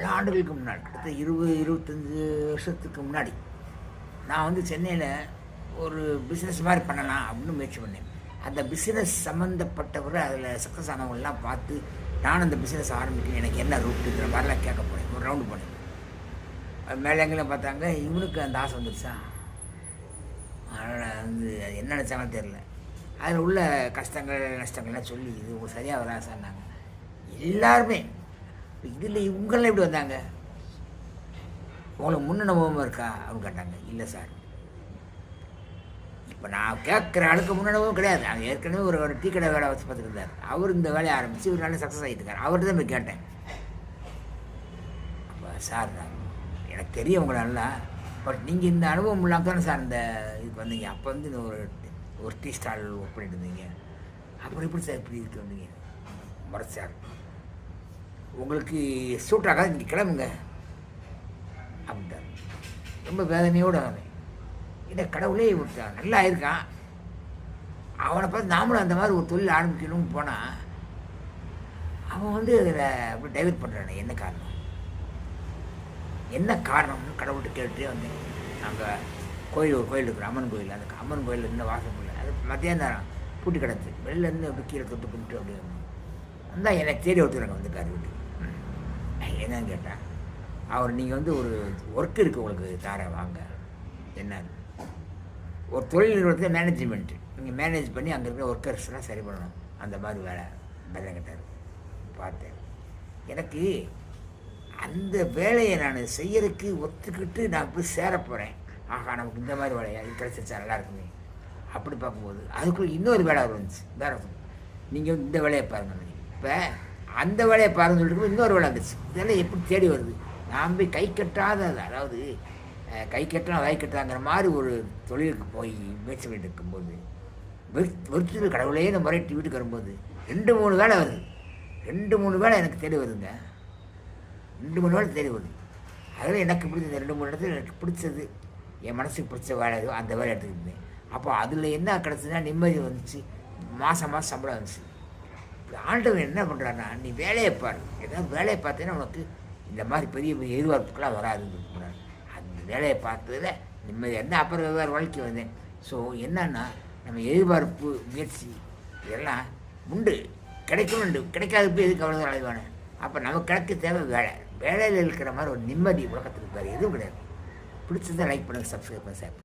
பல ஆண்டுகளுக்கு முன்னாடி அடுத்த இருபது இருபத்தஞ்சி வருஷத்துக்கு முன்னாடி நான் வந்து சென்னையில் ஒரு பிஸ்னஸ் மாதிரி பண்ணலாம் அப்படின்னு முயற்சி பண்ணேன். அந்த பிஸ்னஸ் சம்மந்தப்பட்டவர் அதில் சக்ஸஸ் ஆனவங்களாம் பார்த்து நான் அந்த பிஸ்னஸ் ஆரம்பிக்கணும். எனக்கு என்ன ரூட்டுங்கிற மாதிரிலாம் கேட்க போனேன். ஒரு ரவுண்டு போனேன். அது மேலே எங்கேயும் பார்த்தாங்க இவனுக்கு அந்த ஆசை வந்துருச்சா? அதனால் வந்து அது என்ன நினச்சாங்கன்னு தெரில அதில் உள்ள கஷ்டங்கள் நஷ்டங்கள்லாம் சொல்லி இது உங்களுக்கு சரியாக வரா எல்லாருமே இதில் இவங்கெல்லாம் எப்படி வந்தாங்க? உங்களுக்கு முன்னனுபவம் இருக்கா? அப்படின்னு கேட்டாங்க. இல்லை சார். இப்போ நான் கேட்குற ஆளுக்கு முன் அனுபவம் கிடையாது. அவர் ஏற்கனவே ஒரு ஒரு டீ கடை வேலை வச்சு பார்த்துருந்தார் அவர் இந்த வேலையை ஆரம்பித்து ஒரு நல்ல சக்ஸஸ் ஆகிட்டு இருக்கார் அவர்கிட்ட தான் போய் கேட்டேன். அப்போ சார் நான் எனக்கு தெரியும் உங்களை நல்லா. பட் நீங்கள் இந்த அனுபவம் இல்லாமல் தானே சார் இந்த இதுக்கு வந்தீங்க. அப்போ வந்து இந்த ஒரு ஒரு டீ ஸ்டால் ஒர்க் பண்ணிட்டு இருந்தீங்க. அப்புறம் எப்படி சார் இப்படி இருக்கு வந்தீங்க மረት சார். உங்களுக்கு சூட் ஆகாது நீங்கள் கிளம்புங்க. அப்படின்ட்டார். ரொம்ப வேதனையோடு அவன் என்ன கடவுளே ஒருத்தன் நல்லா இருக்கான். அவனை பார்த்து நாமளும் அந்த மாதிரி ஒரு தொழில் ஆரம்பிக்கணும்னு போனால் அவன் வந்து அதில் அப்படி டைவர்ட் பண்ணுறானே என்ன காரணம்? என்ன காரணம்னு கடவுள்கிட்ட கேட்டுட்டே வந்தேன். நாங்கள் கோயில் ஒரு கோயில் இருக்கிற அம்மன் கோயில். அந்த அம்மன் கோயில் இருந்த வாசம் இல்லை. அது மத்தியான நேரம் பூட்டி கிடந்து வெளிலேருந்து அப்படி கீழே தொட்டு கும்பிட்டு அப்படி வந்தால் எனக்கு தேடி ஒருத்தர் வந்துருக்காரு வீட்டுக்கு. ம். என்னன்னு கேட்டேன் அவர் நீங்கள் வந்து ஒரு ஒர்க் இருக்குது உங்களுக்கு தார வாங்க. என்ன? ஒரு தொழில் நிறுவனத்தில் மேனேஜ்மெண்ட்டு நீங்கள் மேனேஜ் பண்ணி அங்கே இருக்கிற ஒர்க்கர்ஸ்லாம் சரி பண்ணணும். அந்த மாதிரி வேலை வேலை கேட்டார். பார்த்தேன். எனக்கு அந்த வேலையை நான் செய்யறதுக்கு ஒத்துக்கிட்டு நான் போய் சேர போகிறேன் ஆகா நமக்கு இந்த மாதிரி வேலையா? இது கிடச்சிருச்சா? நல்லா இருக்குமே. அப்படி பார்க்கும்போது அதுக்குள்ள இன்னொரு வேலை வந்துச்சு. வேற நீங்கள் வந்து இந்த வேலையை பாருங்க. இப்போ அந்த வேலையை பாருன்னு சொல்லிட்டு இன்னொரு வேலை வந்துச்சு இதெல்லாம் எப்படி தேடி வருது? நாம் போய் கை கட்டாத அதாவது கை கட்டலாம் வாய் கட்டாங்கிற மாதிரி ஒரு தொழிலுக்கு போய் முயற்சி பண்ணிட்டு இருக்கும்போது வெறுத்து கடவுளையே இந்த முறையிட்டு வீட்டுக்கு வரும்போது ரெண்டு மூணு வேலை வருது. ரெண்டு மூணு வேலை எனக்கு தேடி வருதுங்க. ரெண்டு மூணு வேலை தேடி வருது. அதில் எனக்கு பிடிச்சது ரெண்டு மூணு இடத்துல எனக்கு பிடிச்சது என் மனசுக்கு பிடிச்ச வேலை அந்த வேலை எடுத்துக்கிட்டேன் அப்போ அதில் என்ன கிடச்சதுன்னா நிம்மதி வந்துச்சு. மாதம் மாதம் சம்பளம் வந்துச்சு. ஆண்டவன் என்ன பண்ணுறான்னா நீ வேலையை பாரு. ஏதாவது வேலையை பார்த்தீங்கன்னா உனக்கு இந்த மாதிரி பெரிய பெரிய எதிர்பார்ப்புக்கெல்லாம் வராதுன்னு சொல்றாரு. அந்த வேலையை பார்த்ததில் நிம்மதி. என்ன அப்புறம் வேறு வாழ்க்கை வந்தேன் ஸோ என்னன்னா நம்ம எதிர்பார்ப்பு முயற்சி இதெல்லாம் உண்டு. கிடைக்கணும் உண்டு. கிடைக்காத போய் எதுக்கு அவ்வளோ அலைவானே? அப்போ நமக்கு கிடைக்க தேவை வேலை. வேலையில் இருக்கிற மாதிரி ஒரு நிம்மதி உலகத்துக்கு வேறு எதுவும் கிடையாது. பிடிச்சதை லைக் பண்ணுங்கள் சப்ஸ்கிரைப் பண்ணுங்கள் சார்